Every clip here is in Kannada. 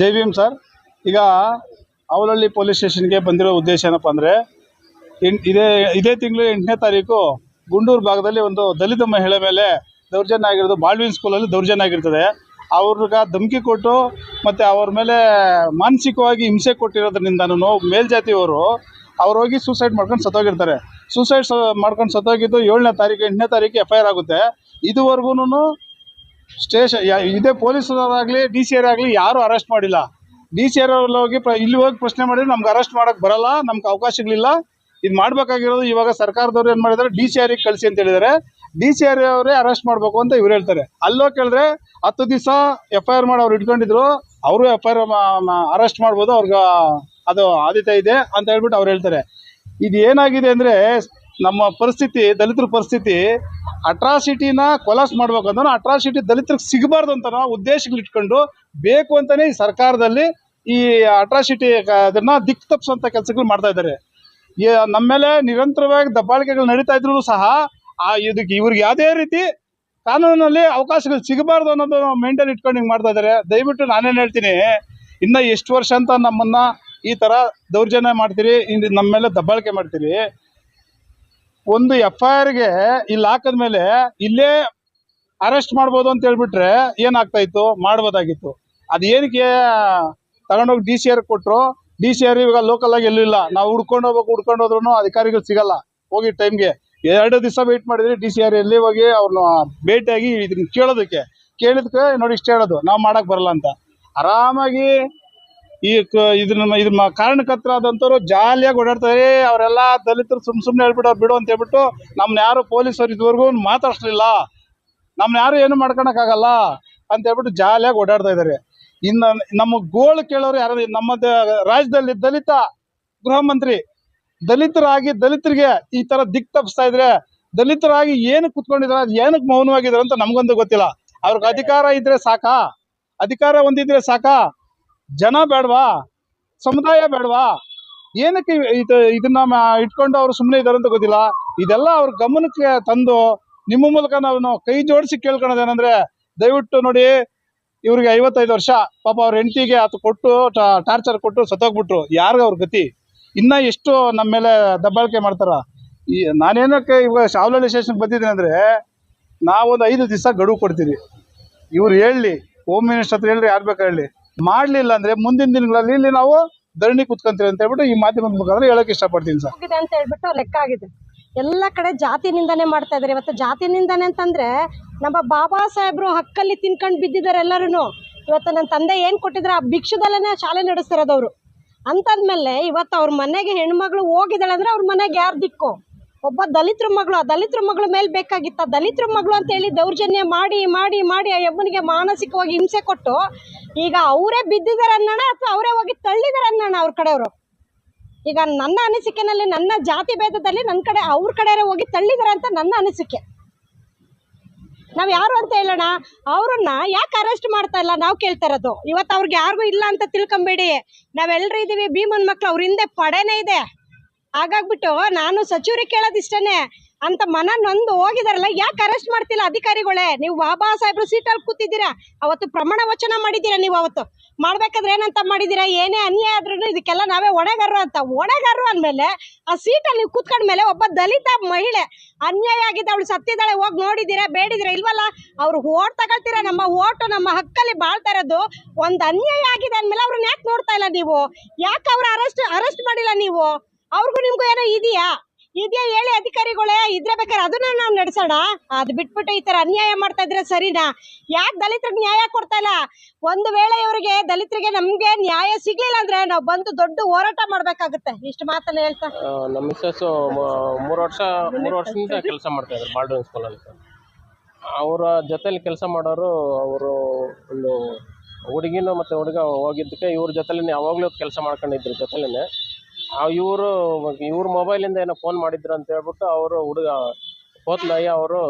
ಜೈ ಭೀಮ್ ಸರ್, ಈಗ ಅವಲಹಳ್ಳಿ ಪೊಲೀಸ್ ಸ್ಟೇಷನ್ಗೆ ಬಂದಿರೋ ಉದ್ದೇಶ ಏನಪ್ಪ ಅಂದರೆ ಇದೇ ಇದೇ ತಿಂಗಳು ಎಂಟನೇ ತಾರೀಕು ಗುಂಡೂರು ಭಾಗದಲ್ಲಿ ಒಂದು ದಲಿತ ಮಹಿಳೆ ಮೇಲೆ ದೌರ್ಜನ್ಯ ಆಗಿರೋದು, ಬಾಳ್ವಿನ್ ಸ್ಕೂಲಲ್ಲಿ ದೌರ್ಜನ್ಯ ಆಗಿರ್ತದೆ. ಅವ್ರಿಗೆ ಧಮಕಿ ಕೊಟ್ಟು ಮತ್ತು ಅವ್ರ ಮೇಲೆ ಮಾನಸಿಕವಾಗಿ ಹಿಂಸೆ ಕೊಟ್ಟಿರೋದ್ರಿಂದನೂ ಮೇಲ್ಜಾತಿಯವರು ಅವ್ರು ಹೋಗಿ ಸೂಸೈಡ್ ಮಾಡ್ಕೊಂಡು ಸತ್ತೋಗಿರ್ತಾರೆ. ಸೂಸೈಡ್ ಮಾಡ್ಕೊಂಡು ಸತ್ತೋಗಿದ್ದು ಏಳನೇ ತಾರೀಕು, ಎಂಟನೇ ತಾರೀಕು ಎಫ್ ಐ ಆರ್ ಆಗುತ್ತೆ. ಇದುವರೆಗೂ ಸ್ಟೇಷನ್ ಇದೇ ಪೊಲೀಸರಾಗಲಿ, ಡಿ ಸಿ ಆಗಲಿ ಯಾರೂ ಅರೆಸ್ಟ್ ಮಾಡಿಲ್ಲ. ಡಿ ಸಿ ಆರ್ ಅವ್ರಲ್ಲಿ ಹೋಗಿ ಇಲ್ಲಿ ಹೋಗಿ ಪ್ರಶ್ನೆ ಮಾಡಿದ್ರೆ ನಮ್ಗೆ ಅರೆಸ್ಟ್ ಮಾಡೋಕ್ಕೆ ಬರಲ್ಲ, ನಮ್ಗೆ ಅವಕಾಶಗಳಿಲ್ಲ ಇದು ಮಾಡಬೇಕಾಗಿರೋದು ಇವಾಗ ಸರ್ಕಾರದವ್ರು ಏನು ಮಾಡಿದ್ದಾರೆ ಡಿ ಸಿ ಆರಿಗೆ ಕಳಿಸಿ ಅಂತ ಹೇಳಿದ್ದಾರೆ ಡಿ ಸಿ ಆರ್ ಅವರೇ ಅರೆಸ್ಟ್ ಮಾಡಬೇಕು ಅಂತ ಇವ್ರು ಹೇಳ್ತಾರೆ. ಅಲ್ಲೋ ಕೇಳಿದ್ರೆ ಹತ್ತು ದಿವಸ ಎಫ್ ಐ ಆರ್ ಮಾಡಿ ಅವ್ರು ಇಟ್ಕೊಂಡಿದ್ರು, ಅವರು ಎಫ್ ಐ ಆರ್ ಅರೆಸ್ಟ್ ಮಾಡ್ಬೋದು, ಅವ್ರಿಗೆ ಅದು ಆದ್ಯತೆ ಇದೆ ಅಂತ ಹೇಳ್ಬಿಟ್ಟು ಅವ್ರು ಹೇಳ್ತಾರೆ. ಇದು ಏನಾಗಿದೆ ಅಂದರೆ, ನಮ್ಮ ಪರಿಸ್ಥಿತಿ, ದಲಿತರ ಪರಿಸ್ಥಿತಿ ಅಟ್ರಾಸಿಟಿನ ಕೊಲಾಸ್ ಮಾಡ್ಬೇಕಂದ್ರೆ ಅಟ್ರಾಸಿಟಿ ದಲಿತರಿಗೆ ಸಿಗಬಾರ್ದು ಅಂತ ನಾವು ಉದ್ದೇಶಗಳು ಇಟ್ಕೊಂಡು ಬೇಕು ಅಂತಲೇ ಈ ಸರ್ಕಾರದಲ್ಲಿ ಈ ಅಟ್ರಾಸಿಟಿ ಅದನ್ನು ದಿಕ್ಕು ತಪ್ಪಿಸುವಂಥ ಕೆಲಸಗಳು ಮಾಡ್ತಾ ಇದ್ದಾರೆ. ನಮ್ಮ ಮೇಲೆ ನಿರಂತರವಾಗಿ ದಬ್ಬಾಳಿಕೆಗಳು ನಡೀತಾ ಇದ್ರು ಸಹ ಆ ಇದಕ್ಕೆ ಇವ್ರಿಗೆ ಯಾವುದೇ ರೀತಿ ಕಾನೂನಲ್ಲಿ ಅವಕಾಶಗಳು ಸಿಗಬಾರ್ದು ಅನ್ನೋದು ಮೇಂಟೈನ್ ಇಟ್ಕೊಂಡು ಹಿಂಗೆ ಮಾಡ್ತಾ ಇದ್ದಾರೆ. ದಯವಿಟ್ಟು ನಾನೇನು ಹೇಳ್ತೀನಿ, ಇನ್ನು ಎಷ್ಟು ವರ್ಷ ಅಂತ ನಮ್ಮನ್ನು ಈ ಥರ ದೌರ್ಜನ್ಯ ಮಾಡ್ತೀರಿ, ಇನ್ನು ನಮ್ಮ ಮೇಲೆ ದಬ್ಬಾಳಿಕೆ ಮಾಡ್ತೀರಿ. ಒಂದು ಎಫ್ ಐ ಆರ್ಗೆ ಇಲ್ಲಿ ಹಾಕಿದ ಮೇಲೆ ಇಲ್ಲೇ ಅರೆಸ್ಟ್ ಮಾಡ್ಬೋದು ಅಂತ ಹೇಳ್ಬಿಟ್ರೆ ಏನಾಗ್ತಾ ಇತ್ತು ಮಾಡ್ಬೋದಾಗಿತ್ತು. ಅದು ಏನಕ್ಕೆ ತಗೊಂಡೋಗಿ ಡಿ ಸಿ ಆರ್ ಕೊಟ್ಟರು ಡಿ ಸಿ ಆರ್ ಇವಾಗ ಲೋಕಲ್ ಆಗಿ ಎಲ್ಲೂ ಇಲ್ಲ. ನಾವು ಹುಡ್ಕೊಂಡು ಹೋಗ್ಬೇಕು, ಹುಡ್ಕೊಂಡು ಹೋದ್ರೂ ಅಧಿಕಾರಿಗಳು ಸಿಗಲ್ಲ. ಹೋಗಿ ಟೈಮ್ಗೆ ಎರಡು ದಿವಸ ವೇಟ್ ಮಾಡಿದ್ರೆ ಡಿ ಸಿ ಆರ್ ಎಲ್ಲಿ ಹೋಗಿ ಅವ್ರನ್ನ ಭೇಟಿಯಾಗಿ ಇದನ್ನ ಕೇಳೋದಕ್ಕೆ. ಕೇಳಿದಕ್ಕೆ ನೋಡಿ ಇಷ್ಟು ಹೇಳೋದು. ನಾವು ಮಾಡಕ್ ಬರಲ್ಲ ಅಂತ. ಆರಾಮಾಗಿ ಈ ಇದನ್ನ ಇದ್ರ ಕಾರಣಕರ್ತರಾದಂಥವ್ರು ಜಾಲಿಯಾಗಿ ಓಡಾಡ್ತಾರೆ. ಅವರೆಲ್ಲ ದಲಿತರು ಸುಮ್ ಸುಮ್ಮನೆ ಹೇಳ್ಬಿಟ್ಟು ಬಿಡು ಅಂತ ಹೇಳ್ಬಿಟ್ಟು ನಮ್ಮನ್ನ ಯಾರು ಪೊಲೀಸರು ಇದುವರೆಗೂ ಮಾತಾಡ್ಸಲಿಲ್ಲ. ನಮ್ಮನ್ನ ಯಾರು ಏನು ಮಾಡ್ಕೊಳಕ್ಕಾಗಲ್ಲ ಅಂತ ಹೇಳ್ಬಿಟ್ಟು ಜಾಲಿಯಾಗಿ ಓಡಾಡ್ತಾ ಇದ್ದಾರೆ ಇನ್ನು ನಮ್ಮ ಗೋಳು ಕೇಳೋರು ಯಾರು ನಮ್ಮ ರಾಜ್ಯದಲ್ಲಿ ದಲಿತ ಗೃಹ ಮಂತ್ರಿ, ದಲಿತರಾಗಿ ದಲಿತರಿಗೆ ಈ ತರ ದಿಕ್ ತಪ್ಪಿಸ್ತಾ ಇದ್ರೆ, ದಲಿತರಾಗಿ ಏನು ಕುತ್ಕೊಂಡಿದ್ದಾರೆ ಅದು ಏನಕ್ಕೆ ಮೌನವಾಗಿದ್ದಾರೆ ಅಂತ ನಮಗಂತೂ ಗೊತ್ತಿಲ್ಲ. ಅವ್ರಿಗೆ ಅಧಿಕಾರ ಇದ್ರೆ ಸಾಕಾ? ಅಧಿಕಾರ ಒಂದಿದ್ರೆ ಸಾಕಾ? ಜನ ಬೇಡವಾ? ಸಮುದಾಯ ಬೇಡವಾ? ಏನಕ್ಕೆ ಇದು ಇದನ್ನ ಇಟ್ಕೊಂಡು ಅವ್ರು ಸುಮ್ಮನೆ ಇದ್ದಾರೆ ಅಂತ ಗೊತ್ತಿಲ್ಲ. ಇದೆಲ್ಲ ಅವ್ರ ಗಮನಕ್ಕೆ ತಂದು ನಿಮ್ಮ ಮೂಲಕ ನಾವು ಕೈ ಜೋಡಿಸಿ ಕೇಳ್ಕೊಳೋದೇನಂದ್ರೆ ದಯವಿಟ್ಟು ನೋಡಿ, ಇವ್ರಿಗೆ ಐವತ್ತೈದು ವರ್ಷ, ಪಾಪ ಅವ್ರ ಹೆಂಡತಿಗೆ ಅದು ಕೊಟ್ಟು ಟಾರ್ಚರ್ ಕೊಟ್ಟು ಸತ್ತೋಗ್ಬಿಟ್ರು. ಯಾರಿಗ ಅವ್ರ ಗತಿ? ಇನ್ನ ಎಷ್ಟು ನಮ್ಮ ಮೇಲೆ ದಬ್ಬಾಳಿಕೆ ಮಾಡ್ತಾರ? ಈ ನಾನೇನಕ್ಕೆ ಇವಾಗ ಶಾವಲಹಳ್ಳಿ ಸ್ಟೇಷನ್ಗೆ ಬಂದಿದ್ದೀನಿ ಅಂದರೆ, ನಾವೊಂದು ಐದು ದಿವಸ ಗಡುವು ಕೊಡ್ತೀವಿ. ಇವ್ರು ಹೇಳಿ ಹೋಮ್ ಮಿನಿಸ್ಟರ್ ಹತ್ರ ಹೇಳ್ರಿ, ಯಾರು ಬೇಕಾ ಹೇಳಿ ಮಾಡಲಿಲ್ಲ ಅಂದರೆ ಮುಂದಿನ ದಿನಗಳಲ್ಲಿ ಇಲ್ಲಿ ನಾವು ಧರಣಿ ಕುತ್ಕೊಂತೀವಿ ಅಂತ ಹೇಳ್ಬಿಟ್ಟು ಈ ಮಾಧ್ಯಮದ ಮುಖಾಂತರ ಹೇಳೋಕೆ ಇಷ್ಟಪಡ್ತೀನಿ ಸರ್. ಆಗಿದೆ ಅಂತ ಹೇಳ್ಬಿಟ್ಟು ಲೆಕ್ಕ ಆಗಿದೆ. ಎಲ್ಲ ಕಡೆ ಜಾತಿ ನಿಂದನೆ ಮಾಡ್ತಾ ಇದ್ದಾರೆ. ಇವತ್ತು ಜಾತಿ ನಿಂದನೆ ಅಂತಂದ್ರೆ ನಮ್ಮ ಬಾಬಾ ಸಾಹೇಬ್ರು ಹಕ್ಕಲ್ಲಿ ತಿನ್ಕೊಂಡು ಬಿದ್ದಿದ್ದಾರೆ ಎಲ್ಲರೂ ಇವತ್ತು ನನ್ನ ತಂದೆ ಏನು ಕೊಟ್ಟಿದ್ರೆ ಆ ಭಿಕ್ಷುದಲ್ಲೇ ಶಾಲೆ ನಡೆಸ್ತಿರೋದವ್ರು ಅಂತಂದ್ಮೇಲೆ ಇವತ್ತು ಅವ್ರ ಮನೆಗೆ ಹೆಣ್ಮಗಳು ಹೋಗಿದ್ದಾಳೆ ಅಂದರೆ ಅವ್ರ ಮನೆಗೆ ಯಾರು ದಿಕ್ಕು? ಒಬ್ಬ ದಲಿತ್ರ ಮಗಳು, ಆ ದಲಿತ್ರ ಮಗಳ ಮೇಲೆ ಬೇಕಾಗಿತ್ತ ದಲಿತರ ಮಗಳು ಅಂತ ಹೇಳಿ ದೌರ್ಜನ್ಯ ಮಾಡಿ ಮಾಡಿ ಮಾಡಿ ಆ ಯಮ್ಮನಿಗೆ ಮಾನಸಿಕವಾಗಿ ಹಿಂಸೆ ಕೊಟ್ಟು ಈಗ ಅವರೇ ಬಿದ್ದಿದ್ದಾರೆ ಅನ್ನೋಣ ಅಥವಾ ಅವರೇ ಹೋಗಿ ತಳ್ಳಿದ್ದಾರೆ ಅನ್ನೋಣ ಅವ್ರ ಕಡೆಯವರು? ಈಗ ನನ್ನ ಅನಿಸಿಕೆನಲ್ಲಿ, ನನ್ನ ಜಾತಿ ಭೇದದಲ್ಲಿ ನನ್ನ ಕಡೆ, ಅವ್ರ ಕಡೆ ಹೋಗಿ ತಳ್ಳಿದಾರೆ ಅಂತ ನನ್ನ ಅನಿಸಿಕೆ. ನಾವು ಯಾರು ಅಂತ ಹೇಳೋಣ? ಅವ್ರನ್ನ ಯಾಕೆ ಅರೆಸ್ಟ್ ಮಾಡ್ತಾ ಇಲ್ಲ? ನಾವು ಕೇಳ್ತಾ ಇರೋದು. ಇವತ್ತು ಅವ್ರಿಗೆ ಯಾರಿಗೂ ಇಲ್ಲ ಅಂತ ತಿಳ್ಕೊಂಬೇಡಿ. ನಾವೆಲ್ಲರೂ ಇದ್ದೀವಿ ಭೀಮನ್ ಮಕ್ಳು ಅವ್ರ ಹಿಂದೆ ಪಡೆನೇ ಇದೆ. ಹಾಗಾಗ್ಬಿಟ್ಟು ನಾನು ಸಚಿವರಿಗೆ ಕೇಳೋದಿಷ್ಟೇ ಅಂತ ಮನ ನೊಂದು ಹೋಗಿದಾರಲ್ಲ, ಯಾಕೆ ಅರೆಸ್ಟ್ ಮಾಡ್ತಿಲ್ಲ ಅಧಿಕಾರಿಗಳೇ? ನೀವು ಬಾಬಾ ಸಾಹೇಬ್ರು ಸೀಟಲ್ಲಿ ಕೂತಿದ್ದೀರಾ? ಅವತ್ತು ಪ್ರಮಾಣ ವಚನ ಮಾಡಿದ್ದೀರಾ ನೀವು ಅವತ್ತು? ಮಾಡ್ಬೇಕಾದ್ರೆ ಏನಂತ ಮಾಡಿದ್ದೀರಾ? ಏನೇ ಅನ್ಯಾಯ ಆದ್ರೂ ಇದಕ್ಕೆಲ್ಲ ನಾವೇ ಹೊಣೆಗಾರರು ಅಂತ. ಹೊಣೆಗಾರರು ಅಂದಮೇಲೆ ಆ ಸೀಟಲ್ಲಿ ನೀವು ಕೂತ್ಕೊಂಡ್ಮೇಲೆ ಒಬ್ಬ ದಲಿತ ಮಹಿಳೆ ಅನ್ಯಾಯ ಆಗಿದೆ, ಅವಳು ಸತ್ತಿದ್ದಾಳೆ, ಹೋಗಿ ನೋಡಿದ್ದೀರಾ ಬೇಡಿದಿರಾ ಇಲ್ವಲ್ಲ? ಅವ್ರು ಓಟ್ ತಗೊಳ್ತೀರಾ? ನಮ್ಮ ಓಟು, ನಮ್ಮ ಹಕ್ಕಲ್ಲಿ ಬಾಳ್ತಾ ಇರೋದು ಒಂದು ಅನ್ಯಾಯ ಆಗಿದೆ ಅಂದಮೇಲೆ ಅವ್ರನ್ನ ಯಾಕೆ ನೋಡ್ತಾ ಇಲ್ಲ ನೀವು? ಯಾಕೆ ಅವ್ರು ಅರೆಸ್ಟ್ ಅರೆಸ್ಟ್ ಮಾಡಿಲ್ಲ ನೀವು? ಅವ್ರಿಗೂ ನಿಮಗೂ ಏನೋ ಇದೆಯಾ? ಇದೆಯಾ ಹೇಳಿ ಅಧಿಕಾರಿಗಳೇ? ಇದ್ರೆ ಬೇಕಾದ್ರೆ ಅದನ್ನ ನಾವು ನಡೆಸೋಣ. ಅದು ಬಿಟ್ಬಿಟ್ಟು ಈ ತರ ಅನ್ಯಾಯ ಮಾಡ್ತಾ ಇದ್ರೆ ಸರಿನಾ? ಯಾಕೆ ದಲಿತರಿಗೆ ನ್ಯಾಯ ಕೊಡ್ತಾ ಇಲ್ಲ? ಒಂದು ವೇಳೆ ಇವರಿಗೆ, ದಲಿತರಿಗೆ ನಮ್ಗೆ ನ್ಯಾಯ ಸಿಗ್ಲಿಲ್ಲ ಅಂದ್ರೆ ನಾವು ಬಂದು ದೊಡ್ಡ ಹೋರಾಟ ಮಾಡ್ಬೇಕಾಗುತ್ತೆ. ಇಷ್ಟು ಮಾತನ್ನ ಹೇಳ್ತಾ. ನಮ್ಮ ಮಿಸ್ಸಸ್ ಮೂರು ವರ್ಷ, ಮೂರು ವರ್ಷದಿಂದ ಕೆಲಸ ಮಾಡ್ತಾ ಇದ್ದಾರೆ ಬಾಲ್ಡನ್ ಸ್ಕೂಲಲ್ಲಿ ಅವರ ಜೊತೆಲಿ ಕೆಲಸ ಮಾಡೋರು ಅವರು ಒಂದು ಹುಡುಗಿನೂ ಮತ್ತು ಹುಡುಗ ಹೋಗಿದ್ದಕ್ಕೆ ಇವ್ರ ಜೊತೆಲೇ ಯಾವಾಗಲೂ ಕೆಲಸ ಮಾಡ್ಕೊಂಡಿದ್ರು ಜೊತೆಲೇ ಇವರು ಇವ್ರ ಮೊಬೈಲಿಂದ ಏನೋ ಫೋನ್ ಮಾಡಿದ್ರು ಅಂತ ಹೇಳ್ಬಿಟ್ಟು ಅವರು ಹುಡುಗ ಪೋತ್ಲಯ್ಯ ಅವರು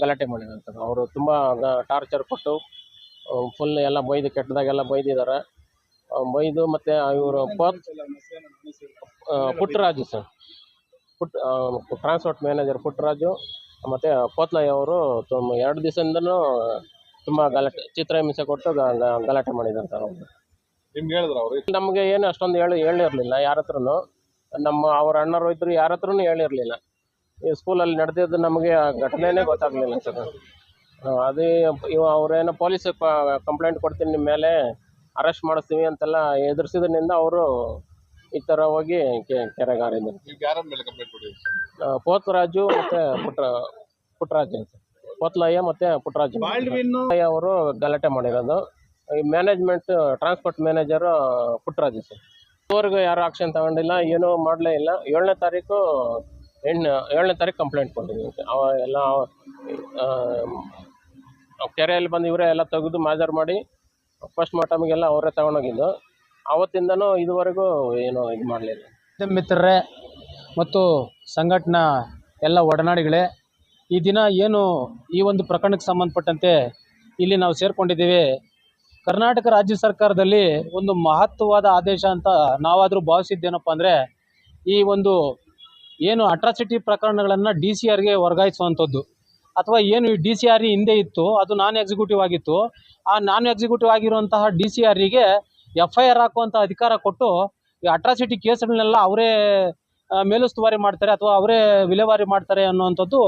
ಗಲಾಟೆ ಮಾಡಿದಂಥದ್ದು ಅವರು ತುಂಬ ಟಾರ್ಚರ್ ಕೊಟ್ಟು ಫುಲ್ ಎಲ್ಲ ಬೈದು, ಕೆಟ್ಟದಾಗೆಲ್ಲ ಬೈದಿದ್ದಾರೆ ಬೈದು ಮತ್ತು ಇವರು ಪೋತ್ ಪುಟ್ಟರಾಜು ಸರ್. ಪುಟ್ ಟ್ರಾನ್ಸ್ಪೋರ್ಟ್ ಮ್ಯಾನೇಜರ್ ಪುಟ್ಟರಾಜು, ಮತ್ತು ಪೋತ್ಲಯ್ಯ ಅವರು ತುಂಬ, ಎರಡು ದಿವಸದಿಂದನೂ ತುಂಬ ಗಲಾಟೆ ಚಿತ್ರಹಿಂಸೆ ಕೊಟ್ಟು ಗಲಾಟೆ ಮಾಡಿದ್ದಾರೆ ನಿಮ್ಗೆ ಹೇಳಿದ್ರ ಅವ್ರು? ನಮಗೆ ಏನು ಅಷ್ಟೊಂದು ಹೇಳಿ ಹೇಳಿರಲಿಲ್ಲ ಯಾರ ಹತ್ರನು ನಮ್ಮ ಅವ್ರ ಅಣ್ಣರು ಇದ್ರು ಯಾರ ಹತ್ರನು ಹೇಳಿರಲಿಲ್ಲ. ಈ ಸ್ಕೂಲಲ್ಲಿ ನಡೆದಿದ್ದು ನಮಗೆ ಆ ಘಟನೆನೇ ಗೊತ್ತಾಗಲಿಲ್ಲ ಸರ್. ಅದೇ ಇವ ಅವ್ರೇನೋ ಪೊಲೀಸ್ ಕಂಪ್ಲೇಂಟ್ ಕೊಡ್ತೀನಿ ನಿಮ್ಮ ಮೇಲೆ ಅರೆಸ್ಟ್ ಮಾಡಿಸ್ತೀವಿ ಅಂತೆಲ್ಲ ಎದುರಿಸಿದ್ರಿಂದ ಅವರು ಈ ಥರ ಹೋಗಿ ಕೆ- ಕೆರೆಗಾರಿದ್ರು. ನೀವು ಯಾರ ಮೇಲೆ ಕಂಪ್ಲೇಂಟ್ ಕೊಟ್ಟಿದ್ದೀರಿ ಆ, ಪೋತರಾಜು ಮತ್ತು ಪುಟ್ರ ಪುಟ್ರಾಜ್ ಅಂತ. ಪೋತ್ಲಯ್ಯ ಮತ್ತು ಪುಟ್ರಾಜ್. ಅವರು ಗಲಾಟೆ ಮಾಡಿರೋದು. Management transport manager Puttaraju sir. ಇದುವರೆಗೂ ಯಾರು ಆಕ್ಷನ್ ತಗೊಂಡಿಲ್ಲ, ಏನೂ ಮಾಡಲೇ ಇಲ್ಲ. ಏಳನೇ ತಾರೀಕು ಎಂಟು ಏಳನೇ ತಾರೀಕು ಕಂಪ್ಲೇಂಟ್ ಕೊಟ್ಟಿದ್ದೀವಿ ಸರ್. ಅವ ಎಲ್ಲ ಕೆರೆಯಲ್ಲಿ ಬಂದು ಇವರೇ ಎಲ್ಲ ತೆಗೆದು ಮಾಜರ್ ಮಾಡಿ ಫಸ್ಟ್ ಮಾರ್ಟಮ್ಗೆಲ್ಲ ಅವರೇ ತಗೊಂಡೋಗಿದ್ದು. ಅವತ್ತಿಂದನೂ ಇದುವರೆಗೂ ಏನು ಇದು ಮಾಡಲಿಲ್ಲ ಮಿತ್ರರೇ, ಮತ್ತು ಸಂಘಟನಾ ಎಲ್ಲ ಒಡನಾಡಿಗಳೇ, ಈ ದಿನ ಏನು ಈ ಒಂದು ಪ್ರಕರಣಕ್ಕೆ ಸಂಬಂಧಪಟ್ಟಂತೆ ಇಲ್ಲಿ ನಾವು ಸೇರ್ಕೊಂಡಿದ್ದೀವಿ. ಕರ್ನಾಟಕ ರಾಜ್ಯ ಸರ್ಕಾರದಲ್ಲಿ ಒಂದು ಮಹತ್ವವಾದ ಆದೇಶ ಅಂತ ನಾವಾದರೂ ಭಾವಿಸಿದ್ದೇನಪ್ಪ ಅಂದರೆ ಈ ಒಂದು ಏನು ಅಟ್ರಾಸಿಟಿ ಪ್ರಕರಣಗಳನ್ನು ಡಿ ಸಿ ಆರ್ಗೆ ವರ್ಗಾಯಿಸುವಂಥದ್ದು. ಅಥವಾ ಏನು ಡಿ ಸಿ ಆರ್ ಹಿಂದೆ ಇತ್ತು, ಅದು ನಾನ್ ಎಕ್ಸಿಕ್ಯೂಟಿವ್ ಆಗಿತ್ತು. ಆ ನಾನ್ ಎಕ್ಸಿಕ್ಯೂಟಿವ್ ಆಗಿರುವಂತಹ ಡಿ ಸಿ ಆರಿಗೆ ಎಫ್ ಐ ಆರ್ ಹಾಕುವಂಥ ಅಧಿಕಾರ ಕೊಟ್ಟು ಈ ಅಟ್ರಾಸಿಟಿ ಕೇಸ್ಗಳನ್ನೆಲ್ಲ ಅವರೇ ಮೇಲುಸ್ತುವಾರಿ ಮಾಡ್ತಾರೆ ಅಥವಾ ಅವರೇ ವಿಲೇವಾರಿ ಮಾಡ್ತಾರೆ ಅನ್ನುವಂಥದ್ದು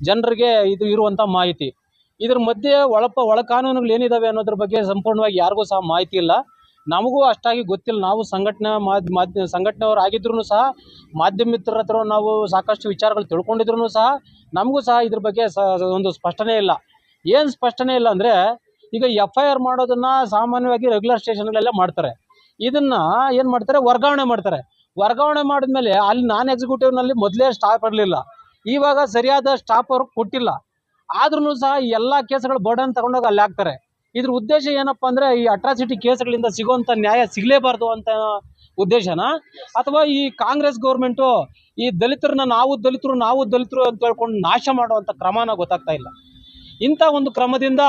ಜನರಿಗೆ ಇದು ಇರುವಂಥ ಮಾಹಿತಿ. ಇದ್ರ ಮಧ್ಯೆ ಒಳಪ ಒಳ ಕಾನೂನುಗಳು ಏನಿದಾವೆ ಅನ್ನೋದ್ರ ಬಗ್ಗೆ ಸಂಪೂರ್ಣವಾಗಿ ಯಾರಿಗೂ ಸಹ ಮಾಹಿತಿ ಇಲ್ಲ. ನಮಗೂ ಅಷ್ಟಾಗಿ ಗೊತ್ತಿಲ್ಲ. ನಾವು ಸಂಘಟನೆ ಮಾಧ್ಯ ಸಂಘಟನೆಯವರು ಆಗಿದ್ರು ಸಹ ಮಾಧ್ಯಮ ಮಿತ್ರರ ಹತ್ರ ನಾವು ಸಾಕಷ್ಟು ವಿಚಾರಗಳು ತಿಳ್ಕೊಂಡಿದ್ರು ಸಹ ನಮಗೂ ಸಹ ಇದ್ರ ಬಗ್ಗೆ ಒಂದು ಸ್ಪಷ್ಟನೆ ಇಲ್ಲ. ಏನು ಸ್ಪಷ್ಟನೆ ಇಲ್ಲ ಅಂದರೆ ಈಗ ಎಫ್ ಐ ಆರ್ ಮಾಡೋದನ್ನು ಸಾಮಾನ್ಯವಾಗಿ ರೆಗ್ಯುಲರ್ ಸ್ಟೇಷನ್ಗಳೆಲ್ಲ ಮಾಡ್ತಾರೆ. ಇದನ್ನು ಏನು ಮಾಡ್ತಾರೆ? ವರ್ಗಾವಣೆ ಮಾಡ್ತಾರೆ. ವರ್ಗಾವಣೆ ಮಾಡಿದ್ಮೇಲೆ ಅಲ್ಲಿ ನಾನ್ ಎಕ್ಸಿಕ್ಯೂಟಿವ್ನಲ್ಲಿ ಮೊದಲೇ ಸ್ಟಾಫ್ ಇರಲಿಲ್ಲ. ಇವಾಗ ಸರಿಯಾದ ಸ್ಟಾಫ್ ಅವ್ರಿಗೆ ಕೊಟ್ಟಿಲ್ಲ. ಆದ್ರೂ ಸಹ ಈ ಎಲ್ಲ ಕೇಸ್ಗಳು ಬರ್ಡನ್ ತಗೊಂಡೋಗಿ ಅಲ್ಲಿ ಹಾಕ್ತಾರೆ. ಇದ್ರ ಉದ್ದೇಶ ಏನಪ್ಪ ಅಂದ್ರೆ ಈ ಅಟ್ರಾಸಿಟಿ ಕೇಸ್ಗಳಿಂದ ಸಿಗುವಂತ ನ್ಯಾಯ ಸಿಗಲೇಬಾರ್ದು ಅಂತ ಉದ್ದೇಶನ? ಅಥವಾ ಈ ಕಾಂಗ್ರೆಸ್ ಗೌರ್ಮೆಂಟು ಈ ದಲಿತರನ್ನ ನಾವು ದಲಿತರು ನಾವು ದಲಿತರು ಅಂತ ಹೇಳ್ಕೊಂಡು ನಾಶ ಮಾಡುವಂಥ ಕ್ರಮನ ಗೊತ್ತಾಗ್ತಾ ಇಲ್ಲ. ಇಂಥ ಒಂದು ಕ್ರಮದಿಂದ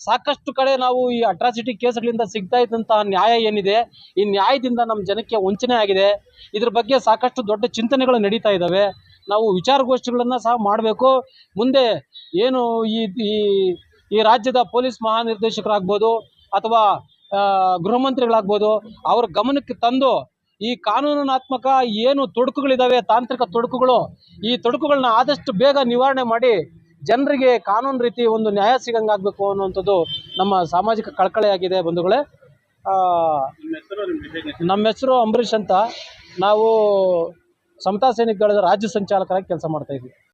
ಸಾಕಷ್ಟು ಕಡೆ ನಾವು ಈ ಅಟ್ರಾಸಿಟಿ ಕೇಸ್ಗಳಿಂದ ಸಿಗ್ತಾ ಇದ್ದಂಥ ನ್ಯಾಯ ಏನಿದೆ? ಈ ನ್ಯಾಯದಿಂದ ನಮ್ಮ ಜನಕ್ಕೆ ವಂಚನೆ ಆಗಿದೆ. ಇದ್ರ ಬಗ್ಗೆ ಸಾಕಷ್ಟು ದೊಡ್ಡ ಚಿಂತನೆಗಳು ನಡೀತಾ ಇದ್ದಾವೆ ನಾವು ವಿಚಾರಗೋಷ್ಠಿಗಳನ್ನು ಸಹ ಮಾಡಬೇಕು. ಮುಂದೆ ಏನು ಈ ಈ ಈ ರಾಜ್ಯದ ಪೊಲೀಸ್ ಮಹಾನಿರ್ದೇಶಕರಾಗ್ಬೋದು ಅಥವಾ ಗೃಹಮಂತ್ರಿಗಳಾಗ್ಬೋದು ಗೃಹ ಮಂತ್ರಿಗಳಾಗ್ಬೋದು ಅವ್ರ ಗಮನಕ್ಕೆ ತಂದು ಈ ಕಾನೂನಾತ್ಮಕ ಏನು ತೊಡಕುಗಳಿದಾವೆ ತಾಂತ್ರಿಕ ತೊಡಕುಗಳು ಈ ತೊಡಕುಗಳನ್ನ ಆದಷ್ಟು ಬೇಗ ನಿವಾರಣೆ ಮಾಡಿ ಜನರಿಗೆ ಕಾನೂನು ರೀತಿ ಒಂದು ನ್ಯಾಯ ಸಿಗಂಗಾಗಬೇಕು ಅನ್ನುವಂಥದ್ದು ನಮ್ಮ ಸಾಮಾಜಿಕ ಕಳಕಳಿಯಾಗಿದೆ ಬಂಧುಗಳೇ. ನಮ್ಮ ಹೆಸರು ಅಂಬರೀಷ್ ಅಂತ. ನಾವು ಸಮತಾ ಸೈನಿಕ ದಳದ ರಾಜ್ಯ ಸಂಚಾಲಕರಾಗಿ ಕೆಲಸ ಮಾಡ್ತಾ ಇದ್ವಿ.